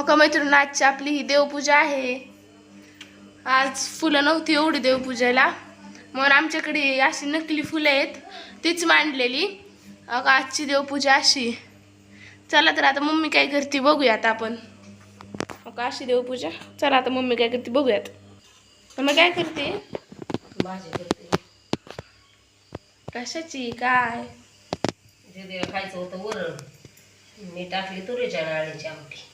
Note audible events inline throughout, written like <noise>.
हो का मैत्रीण आजची आपली ही देवपूजा आहे. आज फुलं नव्हती एवढी देवपूजेला. म्हणून आमच्याकडे अशी नकली फुलं आहेत तीच मांडलेली. का आजची देवपूजा अशी. चला तर आता मम्मी काय करते बघूया आता आपण. का अशी देवपूजा. चला आता मम्मी काय करते बघूयात. मम्मी काय करते? भाजी करते. कशाची? काय? जे दे खायचं होतं वरण. मी टाकली तुरीच्या डाळीची आमटी.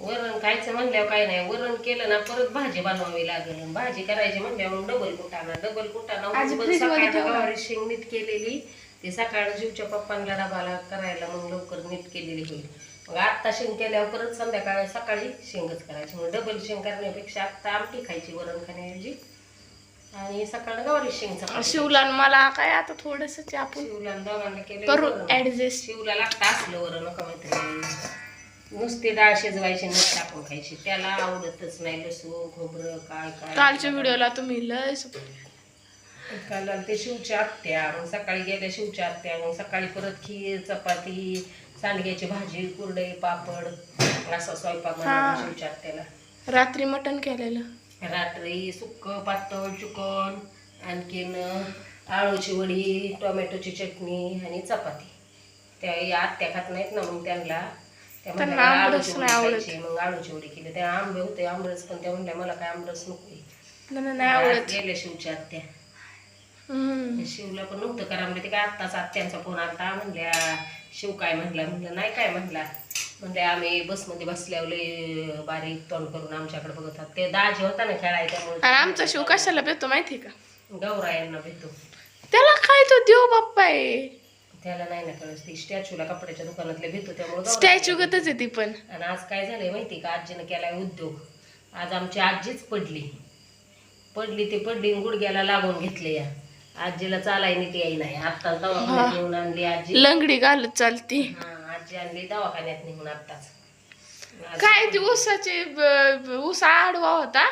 वरण खायचं म्हणल्यावर काय नाही वरण केलं ना परत भाजी बनवावी लागेल. भाजी करायची म्हणल्यावर डबल कुटाणा डबल कुटाणा शेंग नीट केलेली. ते सकाळ जीवच्या पप्पांना डबाला करायला मग लवकर नीट केलेली होईल. मग आत्ता शेंग केल्यावर परत संध्याकाळी सकाळी शेंगच करायची. मग डबल शेंग करण्यापेक्षा आत्ता आमटी खायची वरण खाण्याऐवजी. आणि सकाळ गवारी शेंग. शिवला मला काय आता थोडस आपण दोघांना केलं. ऍडजस्ट शिवला लागतं असलं वरण नका माहिती नुसती डाळ शिजवायची नीट टाकून खायची. त्याला आवडतच नाही लसूण खोबरं काय काय कालच्या व्हिडिओला तुम्ही लय काल. ते शिवच्या आत्या मग सकाळी गेल्या शिवच्या आत्या मग सकाळी परत खीर चपाती सांडग्याची भाजी कुरडई पापड असा स्वयंपाक बनवला. शिवच्या आत्याला. रात्री मटण केलेलं. रात्री सुक्क पातळ चिकन आणखीन आळूची वडी टोमॅटोची चटणी आणि चपाती. त्या आत्या खात नाहीत ना मग त्यांना त्या म्हणल्या मला आंबरस आळूची नाही वडी आवडत. खायची. मग आळूची वडी केली. त्या आंबे होते आंबरस पण त्या म्हणल्या मला काय आंबरस नको नाही आवडत. गेल्या शिवच्या आत्या. हम्म. शिवला पण नव्हतं करा म्हणजे ते काय आत्ताच आत्यांचा फोन आलता म्हणल्या शिव काय म्हणला? म्हणलं नाही काय म्हणला. म्हणले आम्ही बसमध्ये बसल्यावर लय बारीक तोंड करून आमच्याकडे बघत होत ते दाजी होता ना खेळाय आणि त्यामुळे आमचा शिव कशाला भेटतो माहिती का? गौरायांना भेटतो. त्याला काय तो देव बाप्पा आहे? त्याला नाही ना कळत. ती स्टॅच्यूला कपड्याच्या दुकानातले भेटतो त्यामुळे स्टॅच्यू गतच आहे ती पण. आणि आज काय झालंय माहिती का? आजीनं केलाय उद्योग. आज आमची आजीच पडली. पडली ती पडली गुडघ्याला लागून घेतले या. आजीला चालाय नीट याय नाही. आत्ताच दवाखान्यात नेऊन आणली आजी. लंगडी घालत चालती. हा आजी आणली दवाखान्यात नेऊन आत्ताच. काय ती ऊसाचे ब- ऊस आडवा होता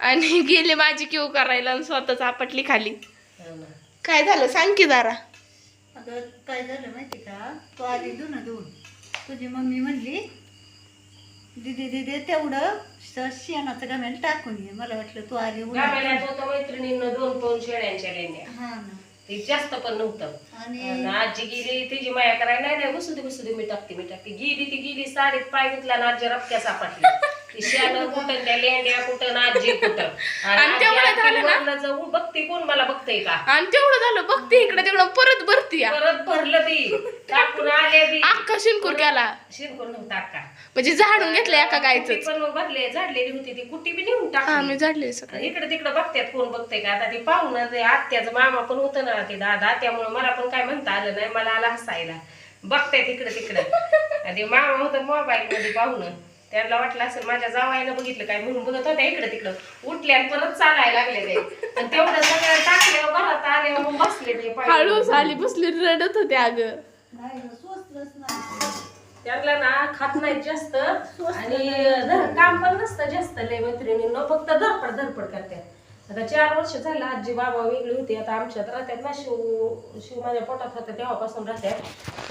आणि <laughs> गेले माझी किव करायला आणि स्वतःच आपटली खाली. हो. काय झालं? सांग की जरा. अगं काय झालं माहिती का? तू आली ना दोन तुझी मम्मी म्हणली दिदी दिदी तेवढं श- शेणाचं गमेल टाकून ये. मला वाटलं तू आली उन्हात. गावाल्यात होतं मैत्रिणीनं दोन दोन शेळ्यांच्या हा ना. ते जास्त पण नव्हतं. आणि आणि आजी गेली तिची माया करायला नाही नाही बसू दे बसू दे मी टाकते मी टाकते. गेली ती गेली साडीत पाय घेतला आणि आजी रपक्या सापडली कुठं त्या लेंड्या कुठं आजी कुठं? आणि तेवढं झालं ना? वरनं जाऊन बघते कोण मला बघतंय का? आणि तेवढं झालं बघते इकडे तिकडं परत भरती. परत भरलं ती टाकून आले बी. अख्खा शिनकूर केला. शिरकून नव्हता का म्हणजे झाडून घेतलं एका गायचं. पण भरले झाडलेली होती ती. कुट्टी बी नेऊन हा टाकली मी झाडले सकाळी इकडे तिकडे बघतात कोण बघतंय का? आता ती पाहुणं ते आत्याचं मामा पण होतं ना ते दादा. त्यामुळे मला पण काय म्हणता आलं नाही. मला आला हसायला. बघतायत इकडे तिकडे. <laughs> आणि मामा होतं मोबाईल मध्ये पाहुणं त्यांना वाटलं असेल माझ्या जावाईनं बघितलं काय म्हणून बघत होत्या इकडे तिकडं. उठले आणि परत चालायला लागले ते. आणि तेवढं सगळं टाकल्यावर घरात मग बसले ते पाय. हळूच आली बसली रडत होते अगं. नाही गं, नाही त्यांना ना खात नाहीत जास्त आणि धर- काम पण नसतं जास्त लय मैत्रिणींना फक्त धरपड धरपड करतात आता चार वर्ष झालं आजी बाबा वेगळी होती. आता आमच्यात राहतात ना शिव शिव माझ्या पोटात होता तेव्हापासून राहतात.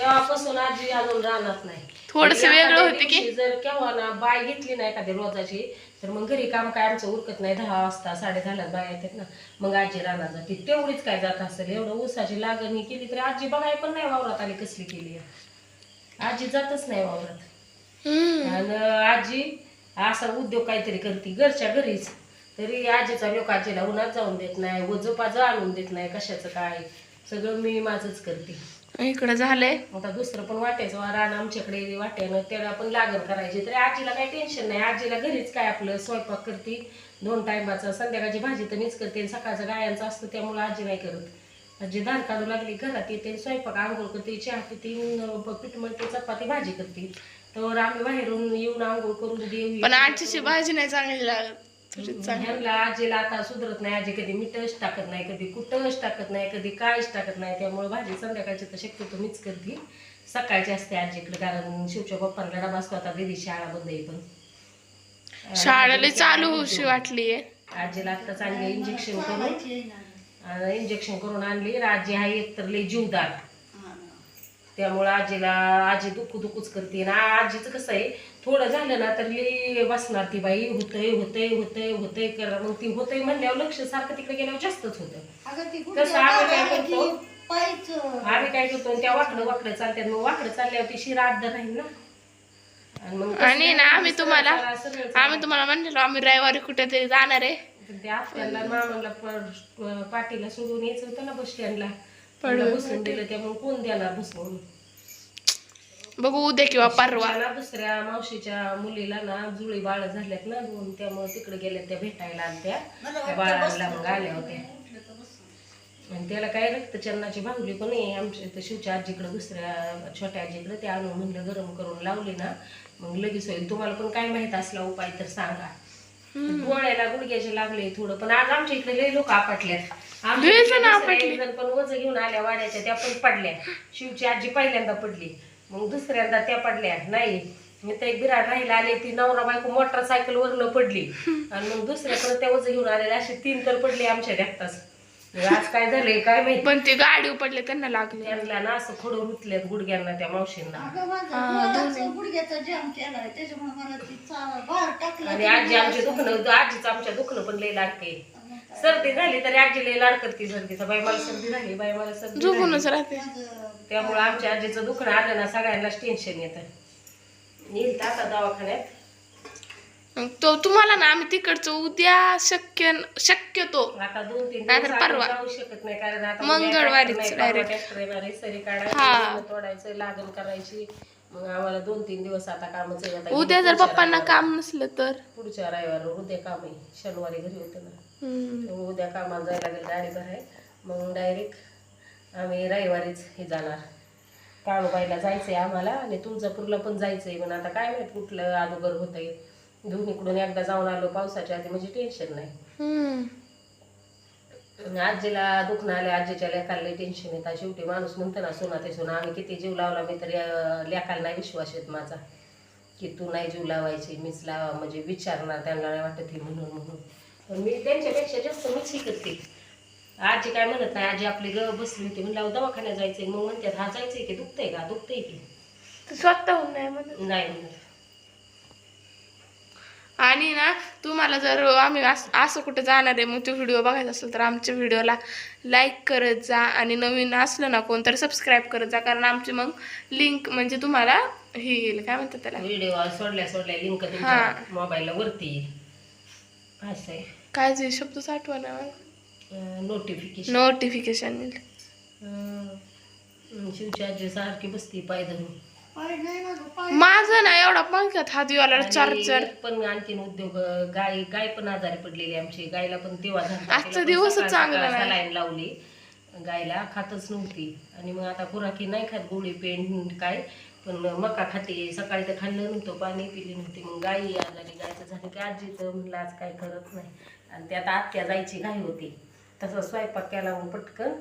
तेव्हापासून आजी अजून राहणार नाही. थोडंसं आणि वेगळं होतं की? जर केव्हा ना बाय घेतली ना एखाद्या रोजाची तर मग घरी काम काय आमचं उरकत नाही. दहा वाजता साडे दहाला बाय येतात ना. मग आजी राहणार जाते. तेवढीच काय जात असेल. एवढं ऊसाची लागण केली तरी आजी बघाय पण नाही वावरात आली कसली केली. आजी जातच नाही वावरात. आणि आजी असा उद्योग काहीतरी करते घरच्या घरीच. तरी आजीचा लोक आजीला उन्हात जाऊन देत नाही व झोपाचं आणून देत नाही कशाचं काय. सगळं मी माझंच करते. इकडं झालंय? आता दुसरं पण वाटायचं रान आमच्याकडे वाट्यानं त्याला पण लागण करायची. तरी आजीला काही टेन्शन नाही. आजीला घरीच काय आपलं स्वयंपाक करते. दोन टायमाचा संध्याकाळची भाजी तर मीच करते सकाळचं गायांचं असतं त्यामुळे आजी नाही करत. आजी धार काढू लागली घरात येते स्वयंपाक आंघोळ करते चहा पिते पीठ मळते चपाती भाजी करते. तर आम्ही बाहेरून येऊन आंघोळ करून देऊ पण आजची भाजी नाही चांगली लागत. ह्यांना आजीला आता सुधरत नाही आजी कधी मिठच टाकत नाही कधी कुठंच टाकत नाही कधी काहीच टाकत नाही. त्यामुळे भाजी संध्याकाळची तर शक्यतो मीच करते. सकाळची असते आजीकडे कारण शिवच्या पप्पांना डबा असतो आता दिदी शाळा बंद आहे पण. शाळेला चालू होशी वाटलीये आजीला आता चांगले इंजेक्शन करून इंजेक्शन करून आणली. आजी हा एक तर लई जीवदार. त्यामुळे आजीला आजी दुखू दुखूच करते. ना आजीचं कसं आहे थोडं झालं ना तर लई बसणार ती बाई. होतंय होतंय होतंय होतंय करा. मग ती होतंय म्हणल्यावर लक्ष सारखं तिकडे गेल्यावर जास्तच होतं. अगं ती तसं आम्ही काय करतो? पायचं. आम्ही काय करतो? त्या वाकडं वाकडं चालतात मग वाकडं चालल्यावर ती शिरा आड्ड राहील ना. आणि मग आणि ना आम्ही तुम्हाला. आम्ही तुम्हाला म्हणलेलो आम्ही रविवारी कुठे तरी जाणार आहे. पण मामाला प- पाटीला सोडून यायचं होतं ना बस स्टँडला. पडवळ बसून दिलं त्यामुळे कोण देणार बसवून बघू उद्या किंवा परवा. ना दुसऱ्या मावशीच्या मुलीला ना जुळी बाळ झाल्यात ना दोन त्यामुळे तिकडे गेल्या त्या भेटायला आलत्या त्या. बाळाला मग आल्या होत्या. आणि त्याला काय रक्तचन्नाची भावली पण आहे. आमच्या इथं शिवच्या आजीकडे दुसऱ्या छोट्या आजीकडे ते आणून म्हणलं गरम करून लावली ना. मग लगेच होईल. तुम्हाला पण काय माहीत असला उपाय तर सांगा. गोळ्याला गुडघ्याचे लागले थोडं पण आज आमच्या इकडे लई लोक आपटल्यात. आमच्या पण वज घेऊन आल्या वाड्याच्या त्या पण पडल्या. शिवची आजी पहिल्यांदा पडली. मग दुसऱ्यांदा त्या पडल्या. नाही मी तर एक बिराड राहिला आले ती नवरा बायको मोटरसायकल वरनं पडली. <laughs> आणि मग दुसऱ्याकडे त्या वज घेऊन आलेल्या असे तीन तर पडले आमच्या देखताच आज काय झालंय काय माहिती? पण ते गाडी पडले त्यांना लागले. त्यांना ना असं खडून रुतल्यात गुडघ्यांना त्या मावशींना. अगं माझं डोळ्याचं गुडघ्याचा जाम केलाय त्याच्यामुळे मला ती चा- बाहेर टाकलं आणि आजी आमचे दुखणं आजीचं आमच्या दुखणं पण लई लागते सर्दी झाली तरी आजी लई लाड करते सर्दीचा बाई मला सर्दी झाली बाई मला सर्दी झाली. झोपूनच राहते. त्यामुळे आमच्या आजीचं दुखणं आलं ना सगळ्यांनाच टेन्शन येतं. येईल तर आता दवाखान्यात. मग तो तुम्हाला ना आम्ही तिकडचं उद्या शक्य शक्यतो आता दोन तीन दिवस आपण परवा. जाऊ शकत नाही कारण आता मंगळवारीच उद्या tractor नाही, परवा direct. tractor येणार आहे, सरी हा. काढायची तोडायचं लागण करायची. मग आम्हाला दोन तीन दिवस आता कामच आहे. आता उद्या जर पुढच्या पप्पांना रविवारी- काम नसलं तर? पुढच्या रविवार उद्या काम आहे. शनिवारी घरी होतं ना. उद्या कामाला जायला लागेल गाडी भराय मग डायरेक्ट आम्ही रविवारीच हे जाणार. काळूबाईला जायचंय आम्हाला आणि तुळजापूरला पण जायचंय. पण आता काय माहीत कुठलं अगोदर होतंय. दोन्हीकडून एकदा जाऊन आलो पावसाच्या आधी म्हणजे टेन्शन नाही. आजीला दुखणं आलं आजीच्या लेखाला टेन्शन येतं. शेवटी माणूस म्हणतो ना सोना ते सोना आम्ही किती जीव लावला मी तरी लेखाला नाही विश्वास येत माझा. की तू नाही जीव लावायची मीच लावा. म्हणजे विचारणार त्यांना नाही वाटत म्हणून म्हणून. पण मी त्यांच्यापेक्षा जास्त मीच हे करते. आजी काय म्हणत नाही आजी आपली ग बसली होती म्हणलं अहो, दवाखान्यात जायचंय मग म्हणतात हा जायचंय की दुखतंय का? दुखतंय की. ते स्वतःहून नाही म्हणत. नाही म्हणत. आणि ना तुम्हाला जर आम्ही अस- असं कुठं जाणार आहे मग तो व्हिडिओ बघायचा असेल तर आमच्या व्हिडिओला लाईक करत जा. आणि नवीन असलं ना कोण तर सबस्क्राईब करत जा. कारण आमची मग लिंक म्हणजे तुम्हाला हे येईल. काय म्हणतात त्याला? व्हिडिओ सोडल्या सोडल्या लिंक तुमच्या हा. मोबाईलला वरती येईल. असं आहे. काय जे शब्दच आठवण नोटिफिकेशन नोटिफिकेशन येईल शिवची आजी सारखी बसती पाय धरून. माझं ना एवढा पंख्यात हात दिवाला चार आणि चार एक पण आणखीन उद्योग गाय गाय पण आजारी पडलेली आमची. गायला पण तेव्हा. आजचा सकाळ- चांगला. सलाईन लावली. गायला खातच नव्हती. आणि मग आता खुराकी नाही खात गोळी पेंट काय. पण मका खाते सकाळी तर खाल्लं नव्हतं पाणी पिली नव्हती. मग गाई आजारी गायचं झालं की आजीचं म्हणलं आज काय करत नाही. आणि त्यात आत्या जायची घाई होती. तसं स्वयंपाक केला मग पटकन.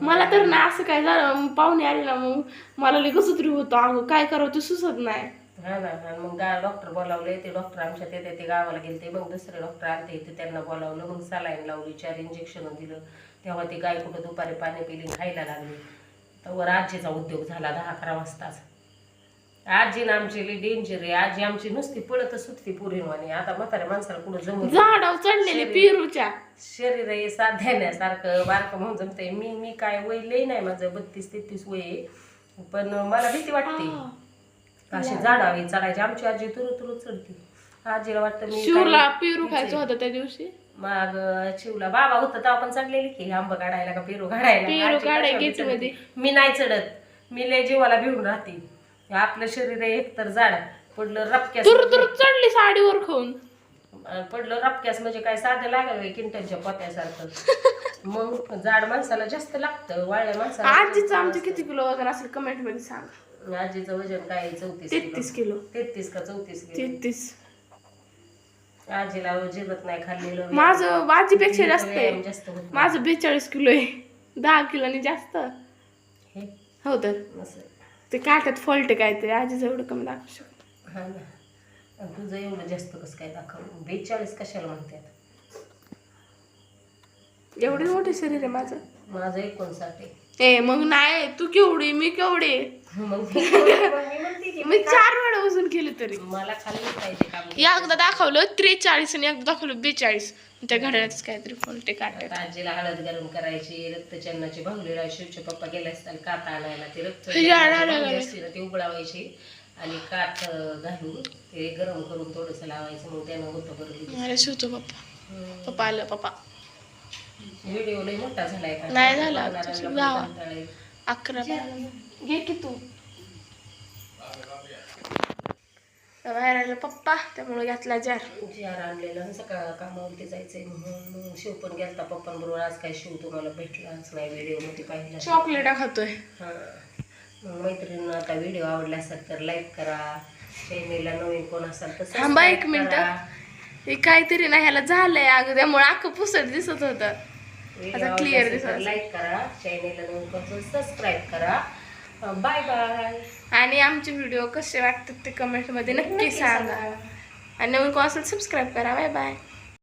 मला तर ना असं काय झालं पाहुणे आले ना मग मला लगेच उतरी होतो. अगं काय करावं ते सुचत नाही. हा ना आणि मग गा डॉक्टर बोलावले ते डॉक्टर आमच्या ते ते गावाला गेले ते. मग दुसरे डॉक्टर आले ते त्यांना बोलावलं. मग सलाईन लावली चार इंजेक्शन दिलं. तेव्हा ती गाय कुठं दुपारी पाणी पिली खायला लागली. तर आजीचा उद्योग झाला दहा अकरा वाजताच. आजी आमची लई डेंजर आहे. आजी आमची नुसती पळतच सुटती पुरीवानी आता म्हाताऱ्या माणसाला कुठं जमत झाडावर चढलेले पेरूच्या. शरीर आहे साथ देण्यासारखं बारकं म्हणून जमतंय. मी मी काय वय लई नाही माझं बत्तीस तेहतीस वय आहे. पण मला भीती वाटते. अशी झाडावी चढायची. आमची आजी तुरु तुरु चढती. आजीला वाटतं मी शिवला काय- पेरू खायचं होतं त्या दिवशी? मग शिवला बाबा होता तेव्हा पण चढलेली की आंबा काढायला का पेरू काढायला? पेरू आजी चढते? मी नाही चढत. मी लय जीवाला भिवून राहते. आपलं शरीर आहे एकतर जाड पडलं रपक्यास तुर तुर चढली साडीवर खाऊन. अं, पडलं रपक्यास म्हणजे काय साधं लागलं किंटलच्या पोत्यासारखं. मग जाड माणसाला जास्त लागतं वाळल्या माणसाला आजीचं आमचं किती किलो वजन असेल कमेंटमध्ये सांग. आजीचं वजन काय चौतीस तेहतीस किलो. तेहतीस का चौतीस किलो? तेहतीस. आजीला जिरत नाही खाल्लेलं माझं आजीपेक्षा जास्त व्यायाम आहे जास्त होत. माझं बेचाळीस किलो आहे. दहा किलोनी जास्त. हे? हो तर. असं. ते काट्यात फॉल्ट काय ते आजीचं एवढं कमी दाखवू शकत. हा ना. आणि तुझं एवढं जास्त कसं काय दाखव? बेचाळीस कशाला म्हणतात एवढे मोठे शरीर आहे माझं. माझं एकोणसाठ आहे. ए मग नाही तू केवढी मी केवढी? मग मी म्हणते की चार वेळा वजन केलं तरी. मला खाल्ली पाहिजे काम एकदा दाखवलं त्रेचाळीस आणि एकदा दाखवलं बेचाळीस. त्या घड्याळातच काहीतरी फोल्टे काढले आता आजीला हळद गरम करायची रक्तचन्नाची भावलीला शिवचे पप्पा गेले असताना कात आणायला ते रक्त. असते ना ती उबळावायची आणि कात अं, घालून ते गरम करून थोडस लावायचं मग त्यानं होतं बरं शिवतो पप्पा. हम्म. पप्पा आलं पप्पा. व्हिडिओ लय मोठा झालाय का नाही झाला. कंटाळा येईल. अकरा बारा. घे की तू बाहेर आलं पप्पा त्यामुळे घातला जार जार आणलेलं सकाळ कामावरती जायचंय म्हणून मग शिव पण गेलता पप्पांबरोबर आज काय शिव तुम्हाला भेटलाच नाही व्हिडिओमध्ये पाहिला चॉकलेट खातोय हा. मग मैत्रिणींना आता व्हिडिओ आवडला असेल तर लाईक करा चॅनेलला नवीन कोण असाल तर थांबा subscribe एक मिनिट करा. हे काहीतरी ना ह्याला झालंय अगं त्यामुळे अख्खं पुसट दिसत होतं आता असेल दिसत. लाईक करा चॅनेलला सबस्क्राईब करा. बाय बाय आणि आमचे व्हिडिओ कसे वाटतात ते कमेंटमध्ये नक्की सांगा. आणि नवीन कोण असेल सबस्क्राईब करा. Bye bye